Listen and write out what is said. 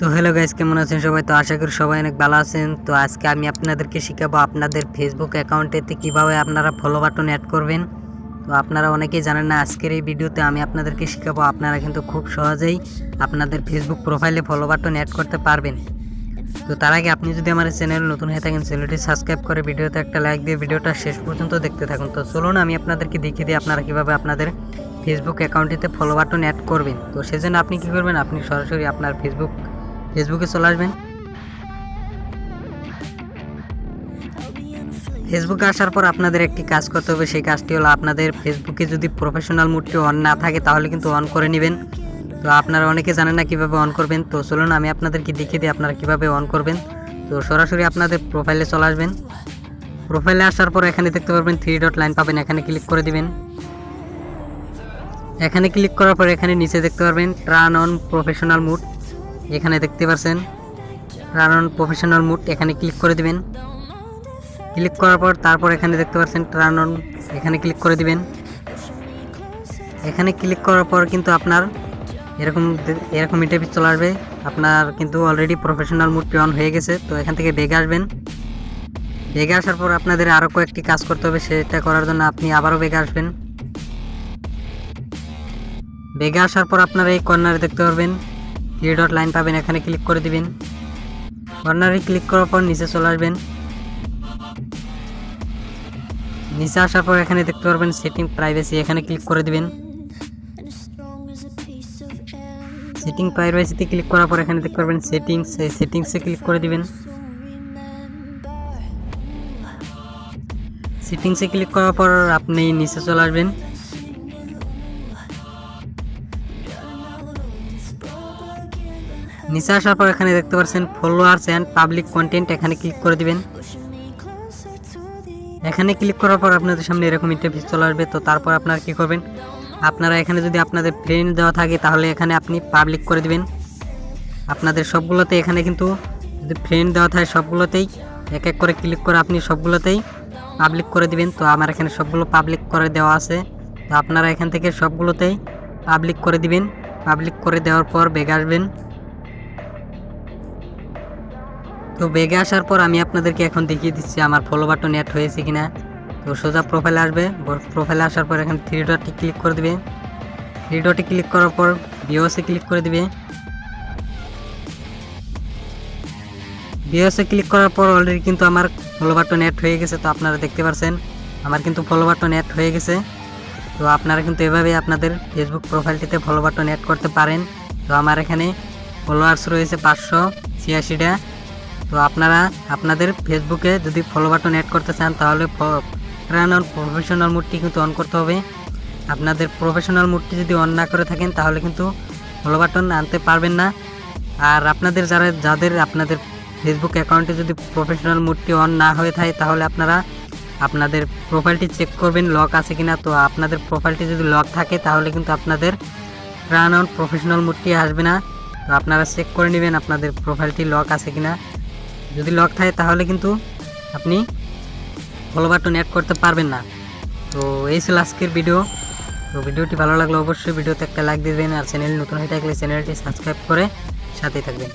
তো hello guys কেমন আছেন সবাই? তো আশা করি সবাই অনেক ভালো আছেন। তো আজকে আমি আপনাদেরকে শেখাবো আপনাদের ফেসবুক অ্যাকাউন্টেতে কীভাবে আপনারা ফলো বাটন অ্যাড করবেন। তো আপনারা অনেকেই জানেন না, আজকের এই ভিডিওতে আমি আপনাদেরকে শেখাবো, আপনারা কিন্তু খুব সহজেই আপনাদের ফেসবুক প্রোফাইলে ফলো বাটন অ্যাড করতে পারবেন। তো তার আগে আপনি যদি আমার চ্যানেল নতুন হয়ে থাকেন চ্যানেলটি সাবস্ক্রাইব করে ভিডিওতে একটা লাইক দিয়ে ভিডিওটা শেষ পর্যন্ত দেখতে থাকুন। তো চলুন আমি আপনাদেরকে দেখিয়ে দিই আপনারা কীভাবে আপনাদের ফেসবুক অ্যাকাউন্টটিতে ফলো বাটন অ্যাড করবেন। তো সেজন্য আপনি কী করবেন, আপনি সরাসরি আপনার ফেসবুক ফেসবুকে চলে আসবেন। ফেসবুকে আসার পর আপনাদের একটি কাজ করতে হবে। সেই কাজটি হলো আপনাদের ফেসবুকে যদি প্রফেশনাল মুডটি অন না থাকে, তাহলে কিন্তু অন করে নেবেন। তো আপনারা অনেকে জানেন না কীভাবে অন করবেন। তো চলুন আমি আপনাদেরকে দেখিয়ে দিই আপনারা কীভাবে অন করবেন। তো সরাসরি আপনাদের প্রোফাইলে চলে আসবেন। প্রোফাইলে আসার পর এখানে দেখতে পারবেন থ্রি ডট লাইন পাবেন। এখানে ক্লিক করে দিবেন। এখানে ক্লিক করার পর এখানে নিচে দেখতে পারবেন টার্ন অন প্রফেশনাল মুড এখানে দেখতে পাচ্ছেন টার্ন অন প্রফেশনাল মুড এখানে ক্লিক করে দিবেন। ক্লিক করার পর তারপর এখানে দেখতে পাচ্ছেন টার্ন অন এখানে ক্লিক করে দিবেন। এখানে ক্লিক করার পর কিন্তু আপনার এরকম এরকম ইন্টারভিউ চলে আসবে। আপনার কিন্তু অলরেডি প্রফেশনাল মুডটি অন হয়ে গেছে, তো এখান থেকে বেগে আসবেন। বেগে আসার পর আপনাদের আরও কয়েকটি কাজ করতে হবে, সেটা করার জন্য আপনি আবারও বেগে আসবেন। বেগে আসার পর আপনারা এই কর্নারে দেখতে পারবেন থ্রি ডট লাইন পাবেন, এখানে ক্লিক করে দিবেন। কর্নারে ক্লিক করার পর নিচে চলে আসবেন। নিচে আসার পর এখানে দেখতে পারবেন সেটিং প্রাইভেসি এখানে ক্লিক করে দিবেন। সেটিং প্রাইভেসিতে ক্লিক করার পর এখানে দেখতে পারবেন সেটিংস এই সেটিংসে ক্লিক করে দিবেন। সেটিংসে ক্লিক করার পর আপনি নিচে চলে আসবেন। নিচে আসার পর এখানে দেখতে পাচ্ছেন ফলোয়ার্স অ্যান্ড পাবলিক কন্টেন্ট এখানে ক্লিক করে দিবেন। এখানে ক্লিক করার পর আপনাদের সামনে এরকম ইন্টারভিউ চলে আসবে। তো তারপর আপনারা কি করবেন? আপনারা এখানে যদি আপনাদের ফ্রেন্ড দেওয়া থাকে, তাহলে এখানে আপনি পাবলিক করে দিবেন। আপনাদের সবগুলোতে এখানে কিন্তু যদি ফ্রেন্ড দেওয়া থাকে, সবগুলোতেই এক এক করে ক্লিক করে আপনি সবগুলোতেই পাবলিক করে দিবেন। তো আমার এখানে সবগুলো পাবলিক করে দেওয়া আছে। তো আপনারা এখান থেকে সবগুলোতেই পাবলিক করে দিবেন। পাবলিক করে দেওয়ার পর বেগে আসবেন। তো বেগে আসার পর আমি আপনাদেরকে এখন দেখিয়ে দিচ্ছি আমার ফলো বাটন অ্যাড হয়েছে কিনা। তো সোজা প্রোফাইলে আসবে। প্রোফাইলে আসার পর এখানে থ্রি ডটে ক্লিক করে দিবে। থ্রি ডটে ক্লিক করার পর বিওসে ক্লিক করে দিবে। বিওসে ক্লিক করার পর অলরেডি কিন্তু আমার ফলো বাটন অ্যাড হয়ে গেছে, তো আপনারা দেখতে পাচ্ছেন আমার কিন্তু ফলো বাটন অ্যাড হয়ে গেছে। তো আপনারা কিন্তু এভাবে আপনাদের ফেসবুক প্রোফাইলটিতে ফলো বাটন অ্যাড করতে পারেন। তো আমার এখানে ফলোয়ার্স রয়েছে পাঁচশো ছিয়াশিটা। তো আপনারা, আপনাদের ফেসবুকে যদি ফলো বাটন অ্যাড করতে চান, তাহলে রান অন প্রফেশনাল মুডটি কিন্তু অন করতে হবে। আপনাদের প্রফেশনাল মুডটি যদি অন না করে থাকেন, তাহলে কিন্তু ফলো বাটন আনতে পারবেন না। আর আপনাদের যারা, যাদের আপনাদের ফেসবুক অ্যাকাউন্টে যদি প্রফেশনাল মুডটি অন না হয়ে থাকে, তাহলে আপনারা আপনাদের প্রোফাইলটি চেক করবেন লক আছে কিনা। তো আপনাদের প্রোফাইলটি যদি লক থাকে, তাহলে কিন্তু আপনাদের রান অন প্রফেশনাল মুডটি আসবে না। তো আপনারা চেক করে নেবেন আপনাদের প্রোফাইলটি লক আছে কিনা। যদি লক থাকে তাহলে কিন্তু আপনি ফলো বাটন অ্যাড করতে পারবেন না। তো এই ছিল আজকের ভিডিও তো ভিডিওটি ভালো লাগলে অবশ্যই ভিডিওতে একটা লাইক দেবেন আর চ্যানেল নতুন হয়ে থাকলে চ্যানেলটি সাবস্ক্রাইব করে সাথেই থাকবেন।